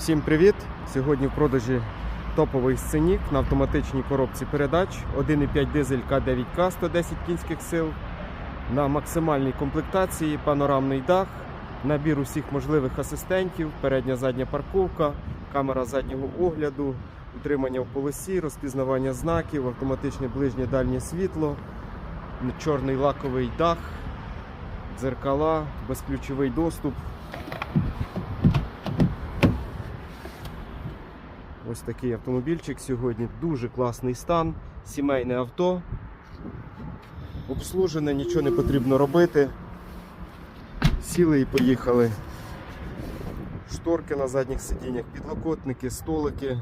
Всім привіт! Сьогодні в продажі топовий сценік на автоматичній коробці передач 1,5 дизель К9К 110 кінських сил на максимальній комплектації, панорамний дах, набір усіх можливих асистентів, передня задня парковка, камера заднього огляду, утримання в полосі, розпізнавання знаків, автоматичне ближнє дальнє світло, чорний лаковий дах, дзеркала, безключовий доступ. Ось такий автомобільчик сьогодні. Дуже класний стан, сімейне авто. Обслужене, нічого не потрібно робити. Сіли і поїхали. Шторки на задніх сидіннях, підлокотники, столики.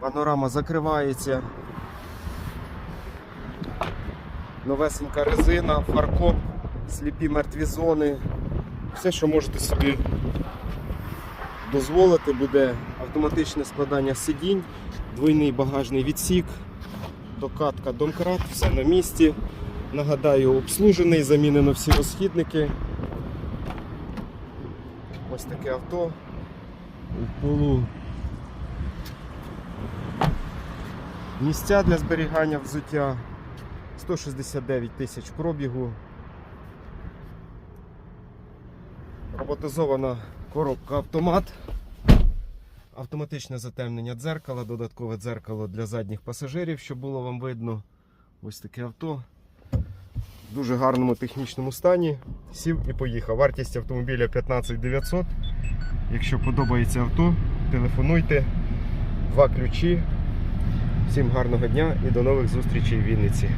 Панорама закривається. Новесенька резина, фаркоп, сліпі мертві зони. Все, що можете собі дозволити буде автоматичне складання сидінь, двойний багажний відсік, докатка домкрат, все на місці. Нагадаю, обслужений, замінено всі розхідники. Ось таке авто. В полу місця для зберігання взуття. 169 тисяч пробігу. Роботизована коробка автомат. Автоматичне затемнення дзеркала, додаткове дзеркало для задніх пасажирів, щоб було вам видно. Ось таке авто. В дуже гарному технічному стані. Сів і поїхав. Вартість автомобіля 15 900. Якщо подобається авто, телефонуйте. Два ключі. Всім гарного дня і до нових зустрічей в Вінниці.